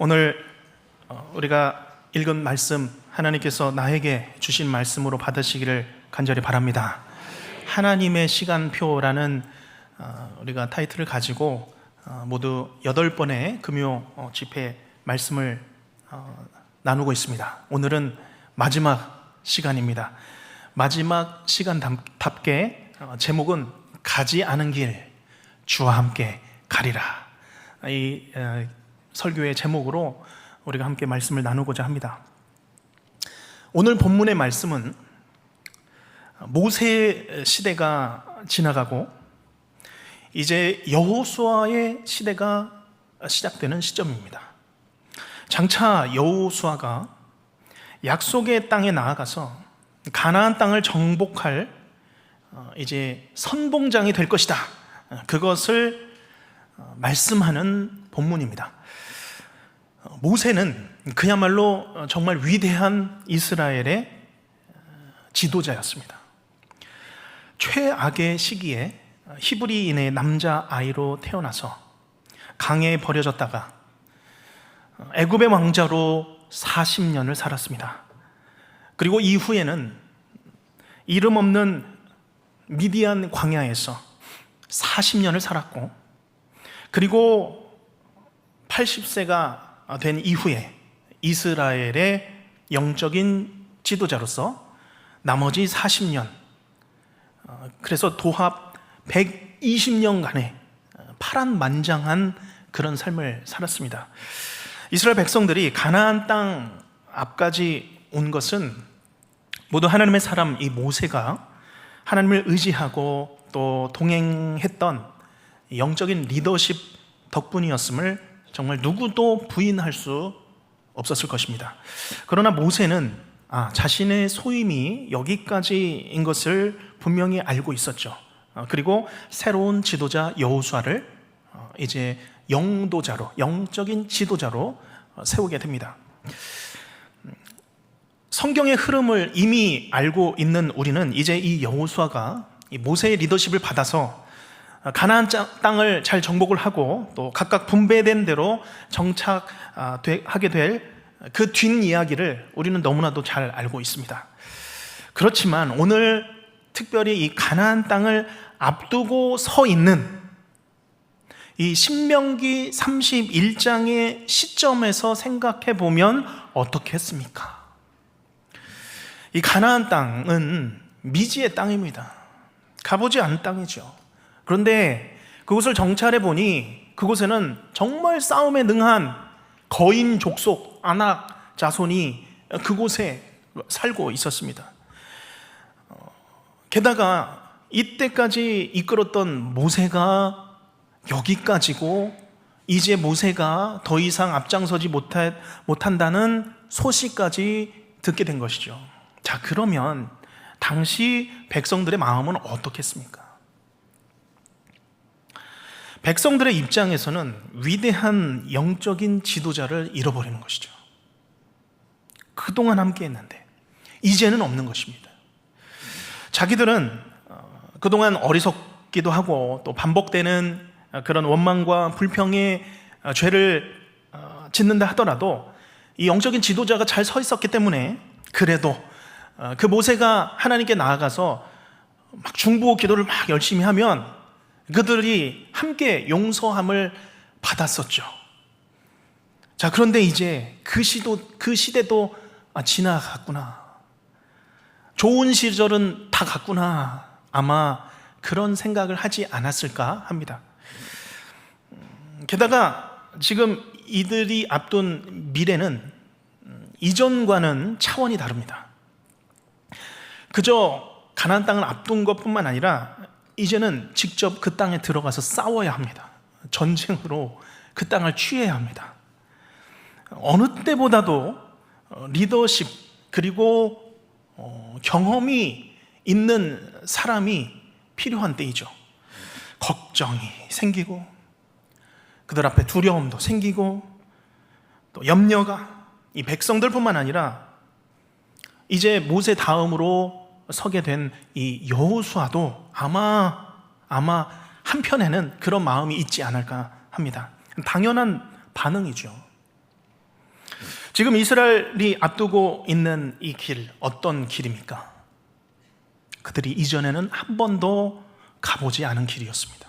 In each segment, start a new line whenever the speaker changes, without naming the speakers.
오늘 어, 우리가 읽은 말씀 하나님께서 나에게 주신 말씀으로 받으시기를 간절히 바랍니다. 하나님의 시간표라는 어, 우리가 타이틀을 가지고 어, 모두 여덟 번의 금요 어, 집회 말씀을 어, 나누고 있습니다. 오늘은 마지막 시간입니다. 마지막 시간답게 어, 제목은 가지 않은 길 주와 함께 가리라. 이 어, 설교의 제목으로 우리가 함께 말씀을 나누고자 합니다. 오늘 본문의 말씀은 모세 시대가 지나가고 이제 여호수아의 시대가 시작되는 시점입니다. 장차 여호수아가 약속의 땅에 나아가서 가나안 땅을 정복할 어, 이제 선봉장이 될 것이다. 어, 그것을 어, 말씀하는 본문입니다. 어, 모세는 그야말로 어, 정말 위대한 이스라엘의 어, 지도자였습니다. 최악의 시기에 히브리인의 남자 아이로 태어나서 강에 버려졌다가 애굽의 왕자로 40년을 살았습니다. 그리고 이후에는 이름 없는 미디안 광야에서 40년을 살았고 그리고 80세가 된 이후에 이스라엘의 영적인 지도자로서 나머지 40년 어, 그래서 도합 120년간의 파란만장한 그런 삶을 살았습니다. 이스라엘 백성들이 가나안 땅 앞까지 온 것은 모두 하나님의 사람 이 모세가 하나님을 의지하고 또 동행했던 영적인 리더십 덕분이었음을 정말 누구도 부인할 수 없었을 것입니다. 그러나 모세는 아, 자신의 소임이 여기까지인 것을 분명히 알고 있었죠. 어, 그리고 새로운 지도자 여호수아를 어, 이제 영도자로 영적인 지도자로 어, 세우게 됩니다. 음, 성경의 흐름을 이미 알고 있는 우리는 이제 이 여호수아가 이 모세의 리더십을 받아서 가나안 땅을 잘 정복을 하고 또 각각 분배된 대로 정착하게 될 그 뒷이야기를 우리는 너무나도 잘 알고 있습니다. 그렇지만 오늘 특별히 이 가나안 땅을 앞두고 서 있는 이 신명기 31장의 시점에서 생각해 보면 어떻겠습니까? 이 가나안 땅은 미지의 땅입니다. 가보지 않은 땅이죠. 그런데 그곳을 정찰해 보니 그곳에는 정말 싸움에 능한 거인 족속 아낙 자손이 그곳에 살고 있었습니다. 어, 게다가 이때까지 이끌었던 모세가 여기까지고 이제 모세가 더 이상 앞장서지 못하, 못한다는 소식까지 듣게 된 것이죠. 자, 그러면 당시 백성들의 마음은 어떻겠습니까? 백성들의 입장에서는 위대한 영적인 지도자를 잃어버리는 것이죠. 그동안 함께 했는데, 이제는 없는 것입니다. 자기들은 어, 그동안 어리석기도 하고 또 반복되는 그런 원망과 불평의 어, 죄를 어, 짓는다 하더라도 이 영적인 지도자가 잘 서 있었기 때문에 그래도 그 모세가 하나님께 나아가서 막 중보 기도를 막 열심히 하면 그들이 함께 용서함을 받았었죠. 자, 그런데 이제 그 시도, 그 시대도 아, 지나갔구나. 좋은 시절은 다 갔구나. 아마 그런 생각을 하지 않았을까 합니다. 게다가 지금 이들이 앞둔 미래는 이전과는 차원이 다릅니다. 그저 가나안 땅을 앞둔 것뿐만 아니라 이제는 직접 그 땅에 들어가서 싸워야 합니다. 전쟁으로 그 땅을 취해야 합니다. 어느 때보다도 리더십 그리고 어, 경험이 있는 사람이 필요한 때이죠. 걱정이 생기고 그들 앞에 두려움도 생기고 또 염려가 이 백성들뿐만 아니라 이제 모세 다음으로 서게 된 이 여호수아도 아마 아마 한편에는 그런 마음이 있지 않을까 합니다. 당연한 반응이죠. 지금 이스라엘이 앞두고 있는 이 길, 어떤 길입니까? 그들이 이전에는 한 번도 가보지 않은 길이었습니다.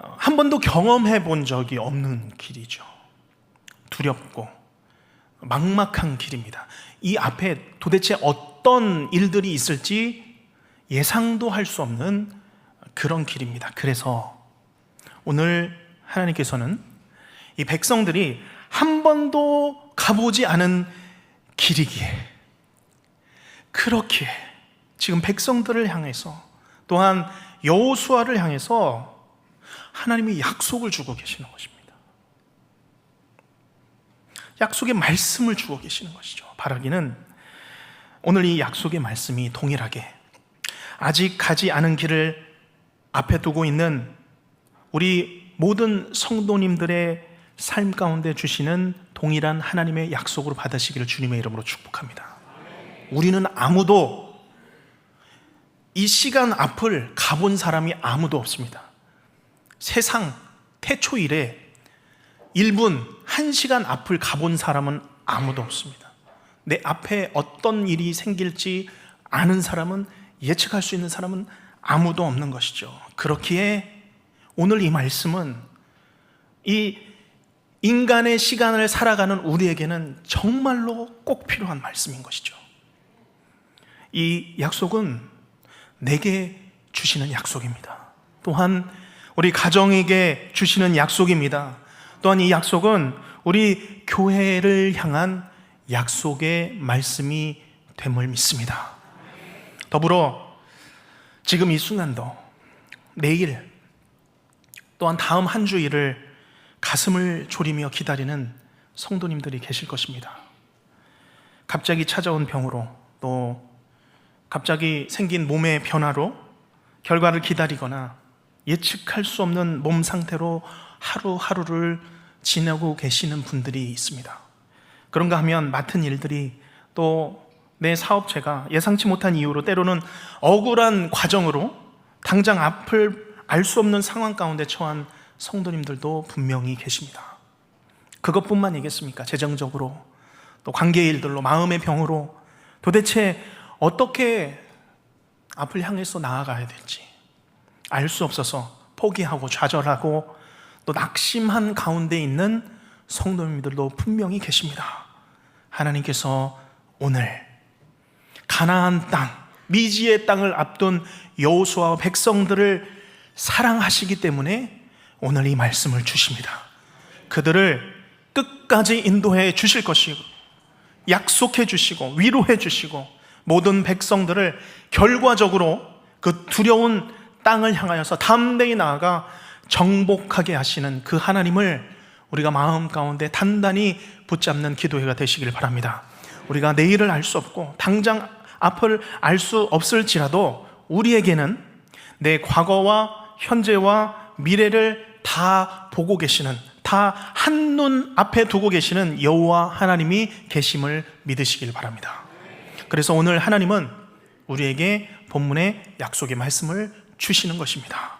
어, 한 번도 경험해 본 적이 없는 길이죠. 두렵고 막막한 길입니다. 이 앞에 도대체 어떤 일들이 있을지 예상도 할 수 없는 그런 길입니다. 그래서 오늘 하나님께서는 이 백성들이 한 번도 가보지 않은 길이기에 그렇게 지금 백성들을 향해서 또한 여호수아를 향해서 하나님이 약속을 주고 계시는 것입니다. 약속의 말씀을 주고 계시는 것이죠. 바라기는 오늘 이 약속의 말씀이 동일하게 아직 가지 않은 길을 앞에 두고 있는 우리 모든 성도님들의 삶 가운데 주시는 동일한 하나님의 약속으로 받으시기를 주님의 이름으로 축복합니다. 우리는 아무도 이 시간 앞을 가본 사람이 아무도 없습니다. 세상 태초 이래 1분, 1시간 앞을 가본 사람은 아무도 없습니다. 내 앞에 어떤 일이 생길지 아는 사람은 예측할 수 있는 사람은 아무도 없는 것이죠. 그렇기에 오늘 이 말씀은 이 인간의 시간을 살아가는 우리에게는 정말로 꼭 필요한 말씀인 것이죠. 이 약속은 내게 주시는 약속입니다. 또한 우리 가정에게 주시는 약속입니다. 또한 이 약속은 우리 교회를 향한 약속의 말씀이 됨을 믿습니다. 더불어 지금 이 순간도 내일 또한 다음 한 주일을 가슴을 졸이며 기다리는 성도님들이 계실 것입니다. 갑자기 찾아온 병으로 또 갑자기 생긴 몸의 변화로 결과를 기다리거나 예측할 수 없는 몸 상태로 하루하루를 지내고 계시는 분들이 있습니다. 그런가 하면 맡은 일들이 또 내 사업체가 예상치 못한 이유로 때로는 억울한 과정으로 당장 앞을 알 수 없는 상황 가운데 처한 성도님들도 분명히 계십니다. 그것뿐만이겠습니까? 재정적으로 또 관계 일들로 마음의 병으로 도대체 어떻게 앞을 향해서 나아가야 될지 알 수 없어서 포기하고 좌절하고 또 낙심한 가운데 있는 성도님들도 분명히 계십니다. 하나님께서 오늘 가나안 땅, 미지의 땅을 앞둔 여호수아와 백성들을 사랑하시기 때문에 오늘 이 말씀을 주십니다. 그들을 끝까지 인도해 주실 것이고 약속해 주시고 위로해 주시고 모든 백성들을 결과적으로 그 두려운 땅을 향하여서 담대히 나아가 정복하게 하시는 그 하나님을 우리가 마음 가운데 단단히 붙잡는 기도회가 되시길 바랍니다. 우리가 내일을 알 수 없고 당장 앞을 알 수 없을지라도 우리에게는 내 과거와 현재와 미래를 다 보고 계시는 다 한눈 앞에 두고 계시는 여호와 하나님이 계심을 믿으시길 바랍니다. 그래서 오늘 하나님은 우리에게 본문의 약속의 말씀을 주시는 것입니다.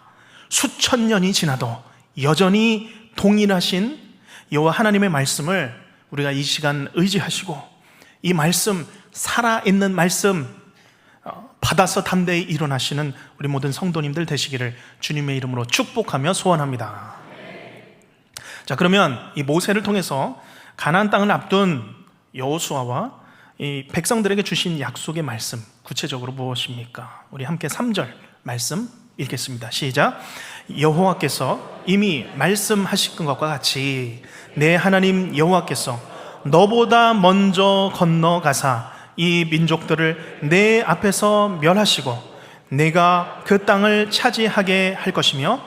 수천 년이 지나도 여전히 동일하신 여호와 하나님의 말씀을 우리가 이 시간 의지하시고 이 말씀 살아 있는 말씀 어, 받아서 담대히 일어나시는 우리 모든 성도님들 되시기를 주님의 이름으로 축복하며 소원합니다. 자, 그러면 이 모세를 통해서 가나안 땅을 앞둔 여호수아와 이 백성들에게 주신 약속의 말씀 구체적으로 무엇입니까? 우리 함께 3절 말씀 읽겠습니다. 시작. 여호와께서 이미 말씀하신 것과 같이 내 하나님 여호와께서 너보다 먼저 건너가사 이 민족들을 내 앞에서 멸하시고 내가 그 땅을 차지하게 할 것이며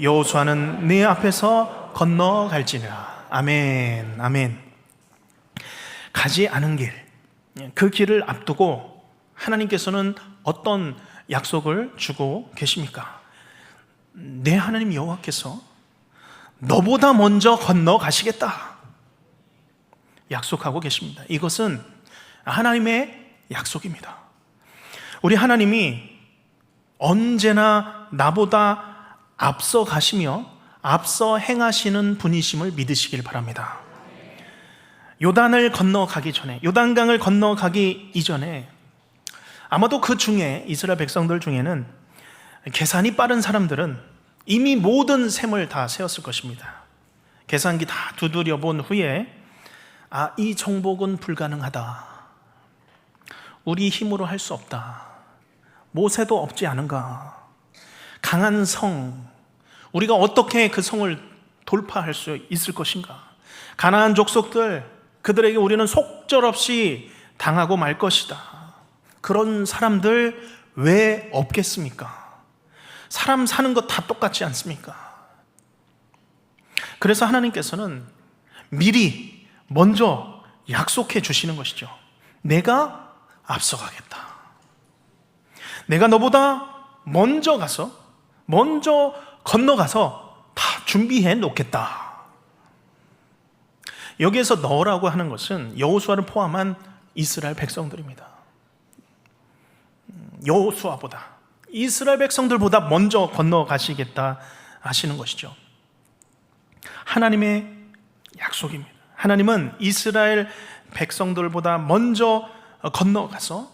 여호수아는 내 앞에서 건너갈지니라. 아멘. 아멘. 가지 않은 길, 그 길을 앞두고 하나님께서는 어떤 약속을 주고 계십니까? 내 하나님 여호와께서 너보다 먼저 건너가시겠다. 약속하고 계십니다. 이것은 하나님의 약속입니다. 우리 하나님이 언제나 나보다 앞서 가시며 앞서 행하시는 분이심을 믿으시길 바랍니다. 요단을 건너가기 전에 요단강을 건너가기 이전에 아마도 그 중에 이스라엘 백성들 중에는 계산이 빠른 사람들은 이미 모든 셈을 다 세웠을 것입니다. 계산기 다 두드려 본 후에 아, 이 정복은 불가능하다. 우리 힘으로 할 수 없다. 모세도 없지 않은가. 강한 성, 우리가 어떻게 그 성을 돌파할 수 있을 것인가? 가나안 족속들, 그들에게 우리는 속절없이 당하고 말 것이다. 그런 사람들 왜 없겠습니까? 사람 사는 것 다 똑같지 않습니까? 그래서 하나님께서는 미리 먼저 약속해 주시는 것이죠. 내가 앞서가겠다. 내가 너보다 먼저 가서, 먼저 건너가서 다 준비해 놓겠다. 여기에서 너라고 하는 것은 여호수아를 포함한 이스라엘 백성들입니다. 여호수아보다 이스라엘 백성들보다 먼저 건너가시겠다 하시는 것이죠. 하나님의 약속입니다. 하나님은 이스라엘 백성들보다 먼저 건너가서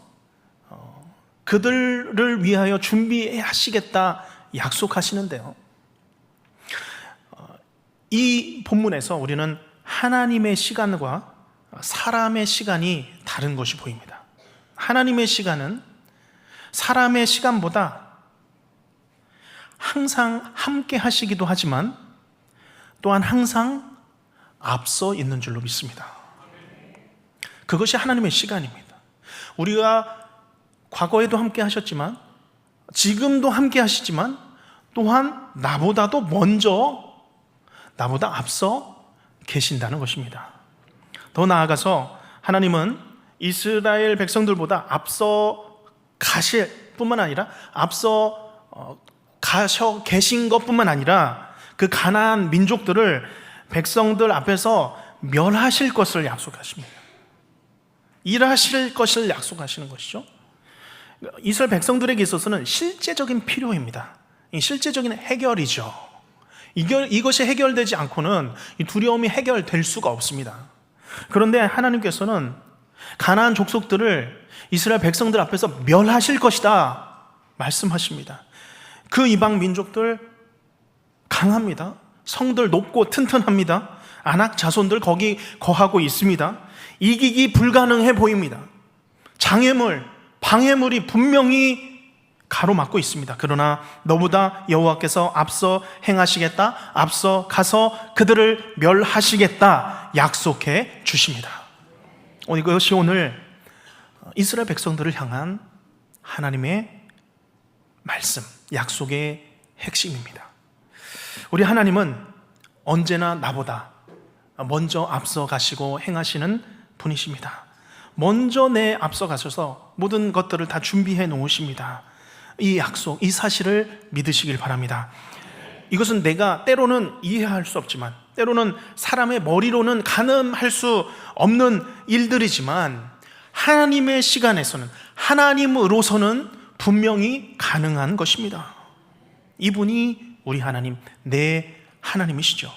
어, 그들을 위하여 준비하시겠다 약속하시는데요. 어, 이 본문에서 우리는 하나님의 시간과 사람의 시간이 다른 것이 보입니다. 하나님의 시간은 사람의 시간보다 항상 함께 하시기도 하지만 또한 항상 앞서 있는 줄로 믿습니다. 그것이 하나님의 시간입니다. 우리가 과거에도 함께 하셨지만 지금도 함께 하시지만 또한 나보다도 먼저 나보다 앞서 계신다는 것입니다. 더 나아가서 하나님은 이스라엘 백성들보다 앞서 가실 뿐만 아니라 앞서 어, 가셔 계신 것뿐만 아니라 그 가나안 민족들을 백성들 앞에서 멸하실 것을 약속하십니다. 일하실 것을 약속하시는 것이죠. 이스라엘 백성들에게 있어서는 실제적인 필요입니다. 실제적인 해결이죠. 이것이 해결되지 않고는 두려움이 해결될 수가 없습니다. 그런데 하나님께서는 가나안 족속들을 이스라엘 백성들 앞에서 멸하실 것이다 말씀하십니다. 그 이방 민족들 강합니다. 성들 높고 튼튼합니다. 안악 자손들 거기 거하고 있습니다. 이기기 불가능해 보입니다. 장애물, 방해물이 분명히 가로막고 있습니다. 그러나 너보다 여호와께서 앞서 행하시겠다, 앞서 가서 그들을 멸하시겠다 약속해 주십니다. 이것이 오늘 이스라엘 백성들을 향한 하나님의 말씀, 약속의 핵심입니다. 우리 하나님은 언제나 나보다 먼저 앞서 가시고 행하시는 분이십니다. 먼저 내 앞서 가셔서 모든 것들을 다 준비해 놓으십니다. 이 약속, 이 사실을 믿으시길 바랍니다. 이것은 내가 때로는 이해할 수 없지만, 때로는 사람의 머리로는 가늠할 수 없는 일들이지만, 하나님의 시간에서는, 하나님으로서는 분명히 가능한 것입니다. 이분이 우리 하나님, 내 하나님이시죠.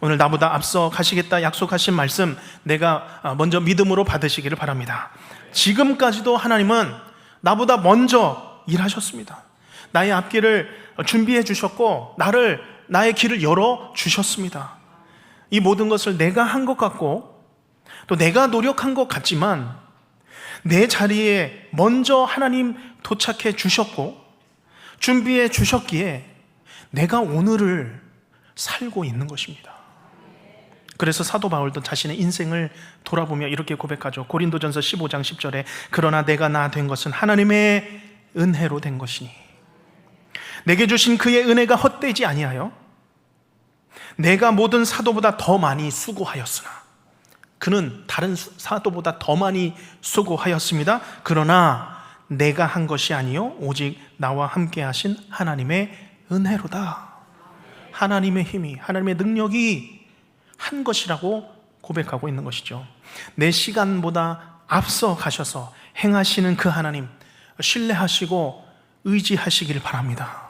오늘 나보다 앞서 가시겠다 약속하신 말씀 내가 먼저 믿음으로 받으시기를 바랍니다. 지금까지도 하나님은 나보다 먼저 일하셨습니다. 나의 앞길을 준비해 주셨고 나를 나의 길을 열어 주셨습니다. 이 모든 것을 내가 한 것 같고 또 내가 노력한 것 같지만 내 자리에 먼저 하나님 도착해 주셨고 준비해 주셨기에 내가 오늘을 살고 있는 것입니다. 그래서 사도 바울도 자신의 인생을 돌아보며 이렇게 고백하죠. 고린도전서 15장 10절에 그러나 내가 나 된 것은 하나님의 은혜로 된 것이니 내게 주신 그의 은혜가 헛되지 아니하여 내가 모든 사도보다 더 많이 수고하였으나 그는 다른 사도보다 더 많이 수고하였습니다. 그러나 내가 한 것이 아니요 오직 나와 함께 하신 하나님의 은혜로다. 하나님의 힘이 하나님의 능력이 한 것이라고 고백하고 있는 것이죠. 내 시간보다 앞서 가셔서 행하시는 그 하나님 신뢰하시고 의지하시길 바랍니다.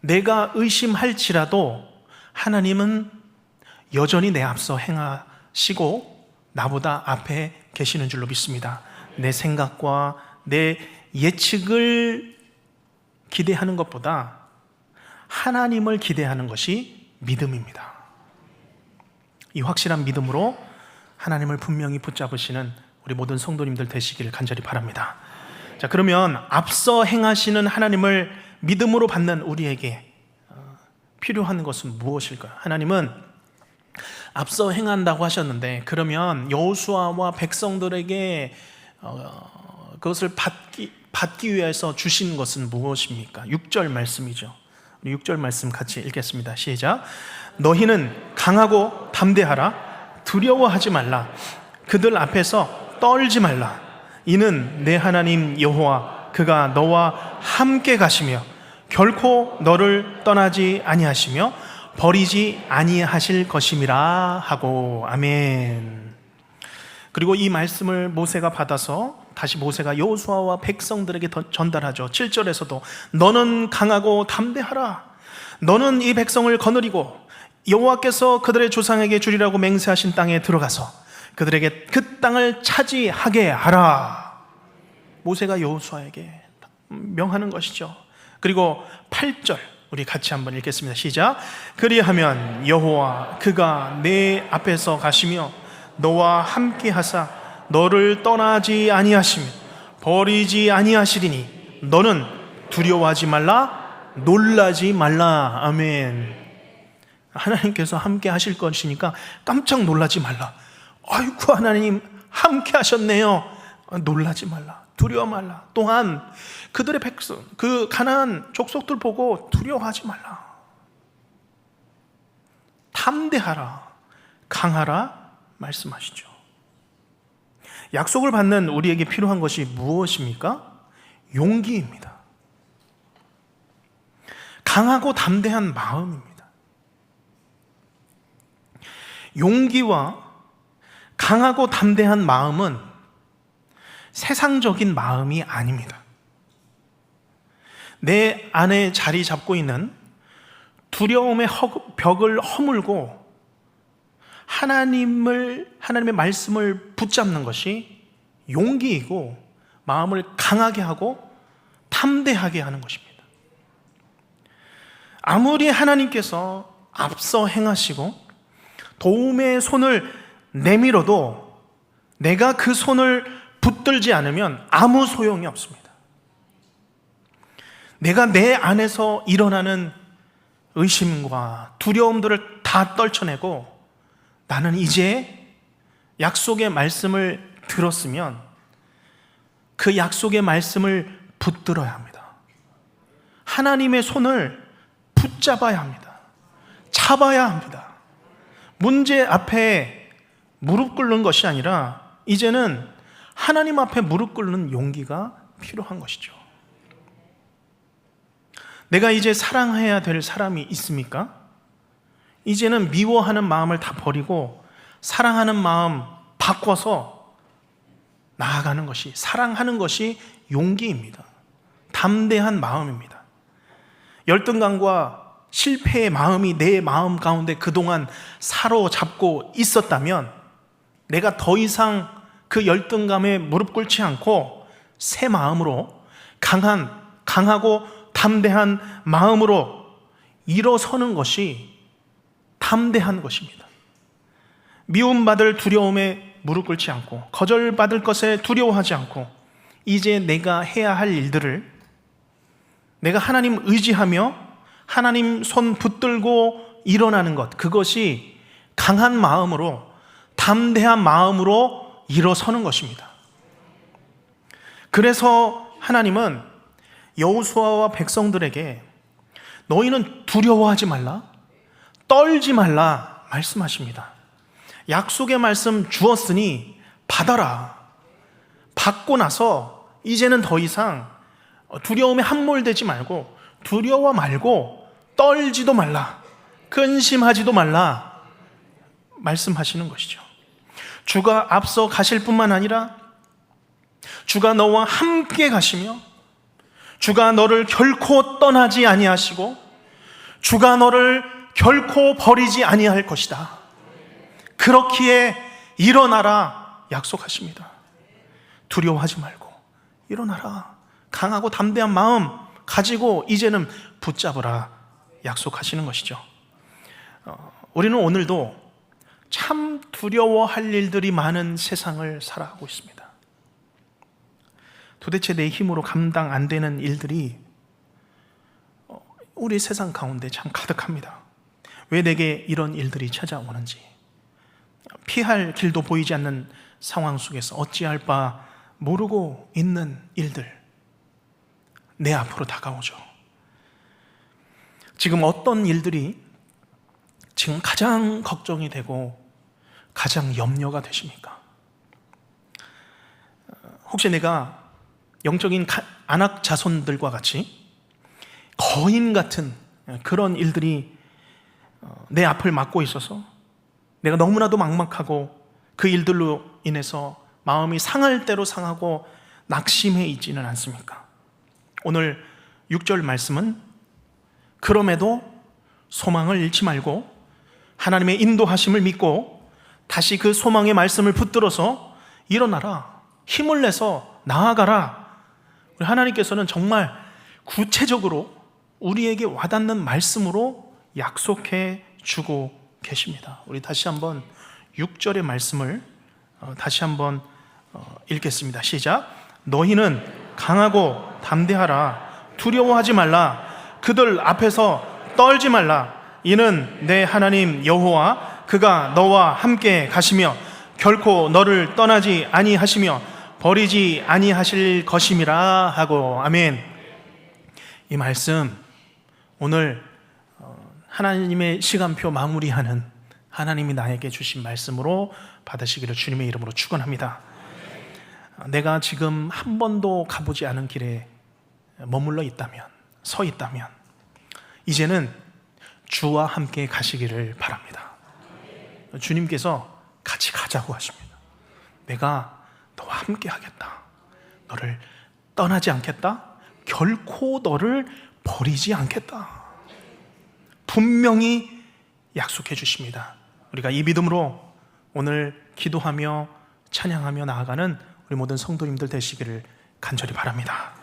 내가 의심할지라도 하나님은 여전히 내 앞서 시고 나보다 앞에 계시는 줄로 믿습니다. 내 생각과 내 예측을 기대하는 것보다 하나님을 기대하는 것이 믿음입니다. 이 확실한 믿음으로 하나님을 분명히 붙잡으시는 우리 모든 성도님들 되시기를 간절히 바랍니다. 자, 그러면 앞서 행하시는 하나님을 믿음으로 받는 우리에게 어, 필요한 것은 무엇일까요? 하나님은 앞서 행한다고 하셨는데 그러면 여호수아와 백성들에게 어, 그것을 받기 받기 위해서 주신 것은 무엇입니까? 6절 말씀이죠. 우리 6절 말씀 같이 읽겠습니다. 시작. 너희는 강하고 담대하라. 두려워하지 말라. 그들 앞에서 떨지 말라. 이는 내 하나님 여호와 그가 너와 함께 가시며 결코 너를 떠나지 아니하시며 버리지 아니하실 것임이라 하고 아멘. 그리고 이 말씀을 모세가 받아서 다시 모세가 여호수아와 백성들에게 더- 전달하죠. 7절에서도 너는 강하고 담대하라. 너는 이 백성을 거느리고 여호와께서 그들의 조상에게 주리라고 맹세하신 땅에 들어가서 그들에게 그 땅을 차지하게 하라. 모세가 여호수아에게 명하는 것이죠. 그리고 8절 우리 같이 한번 읽겠습니다. 시작. 그리하면 여호와 그가 내 앞에서 가시며 너와 함께 하사 너를 떠나지 아니하시며 버리지 아니하시리니 너는 두려워하지 말라 놀라지 말라. 아멘. 하나님께서 함께 하실 것이니까 깜짝 놀라지 말라. 아이고 하나님 함께 하셨네요. 놀라지 말라. 두려워 말라. 또한 그들의 백성, 그 가나안 족속들 보고 두려워하지 말라. 담대하라. 강하라 말씀하시죠. 약속을 받는 우리에게 필요한 것이 무엇입니까? 용기입니다. 강하고 담대한 마음입니다. 용기와 강하고 담대한 마음은 세상적인 마음이 아닙니다. 내 안에 자리 잡고 있는 두려움의 허- 벽을 허물고 하나님을 하나님의 말씀을 붙잡는 것이 용기이고 마음을 강하게 하고 탐대하게 하는 것입니다. 아무리 하나님께서 앞서 행하시고 도움의 손을 내밀어도 내가 그 손을 붙들지 않으면 아무 소용이 없습니다. 내가 내 안에서 일어나는 의심과 두려움들을 다 떨쳐내고 나는 이제 약속의 말씀을 들었으면 그 약속의 말씀을 붙들어야 합니다. 하나님의 손을 붙잡아야 합니다. 잡아야 합니다. 문제 앞에 무릎 꿇는 것이 아니라 이제는 하나님 앞에 무릎 꿇는 용기가 필요한 것이죠. 내가 이제 사랑해야 될 사람이 있습니까? 이제는 미워하는 마음을 다 버리고 사랑하는 마음 바꿔서 나아가는 것이 사랑하는 것이 용기입니다. 담대한 마음입니다. 열등감과 실패의 마음이 내 마음 가운데 그동안 사로잡고 있었다면 내가 더 이상 그 열등감에 무릎 꿇지 않고 새 마음으로 강한 강하고 담대한 마음으로 일어서는 것이 담대한 것입니다. 미움받을 두려움에 무릎 꿇지 않고 거절받을 것에 두려워하지 않고 이제 내가 해야 할 일들을 내가 하나님 의지하며 하나님 손 붙들고 일어나는 것 그것이 강한 마음으로 담대한 마음으로 일어서는 것입니다. 그래서 하나님은 여호수아와 백성들에게 너희는 두려워하지 말라 떨지 말라 말씀하십니다. 약속의 말씀 주었으니 받아라. 받고 나서 이제는 더 이상 두려움에 함몰되지 말고 두려워 말고 떨지도 말라. 근심하지도 말라. 말씀하시는 것이죠. 주가 앞서 가실 뿐만 아니라 주가 너와 함께 가시며 주가 너를 결코 떠나지 아니하시고 주가 너를 결코 버리지 아니할 것이다. 그렇기에 일어나라 약속하십니다. 두려워하지 말고 일어나라. 강하고 담대한 마음 가지고 이제는 붙잡으라 약속하시는 것이죠. 어, 우리는 오늘도 참 두려워할 일들이 많은 세상을 살아가고 있습니다. 도대체 내 힘으로 감당 안 되는 일들이 어, 우리 세상 가운데 참 가득합니다. 왜 내게 이런 일들이 찾아오는지 피할 길도 보이지 않는 상황 속에서 어찌할 바 모르고 있는 일들 내 앞으로 다가오죠. 지금 어떤 일들이 지금 가장 걱정이 되고 가장 염려가 되십니까? 혹시 내가 영적인 가- 안악 자손들과 같이 거인 같은 그런 일들이 어, 내 앞을 막고 있어서 내가 너무나도 막막하고 그 일들로 인해서 마음이 상할 대로 상하고 낙심해 있지는 않습니까? 오늘 6절 말씀은 그럼에도 소망을 잃지 말고 하나님의 인도하심을 믿고 다시 그 소망의 말씀을 붙들어서 일어나라. 힘을 내서 나아가라. 우리 하나님께서는 정말 구체적으로 우리에게 와닿는 말씀으로 약속해 주고 계십니다. 우리 다시 한번 6절의 말씀을 어, 다시 한번 어, 읽겠습니다. 시작. 너희는 강하고 담대하라. 두려워하지 말라. 그들 앞에서 떨지 말라. 이는 내 하나님 여호와 그가 너와 함께 가시며 결코 너를 떠나지 아니하시며 버리지 아니하실 것임이라 하고 아멘. 이 말씀 오늘 어, 하나님의 시간표 마무리하는 하나님이 나에게 주신 말씀으로 받으시기를 주님의 이름으로 축원합니다. 내가 지금 한 번도 가보지 않은 길에 머물러 있다면, 서 있다면, 이제는 주와 함께 가시기를 바랍니다. 주님께서 같이 가자고 하십니다. 내가 너와 함께 하겠다. 너를 떠나지 않겠다. 결코 너를 버리지 않겠다. 분명히 약속해 주십니다. 우리가 이 믿음으로 오늘 기도하며 찬양하며 나아가는 우리 모든 성도님들 되시기를 간절히 바랍니다.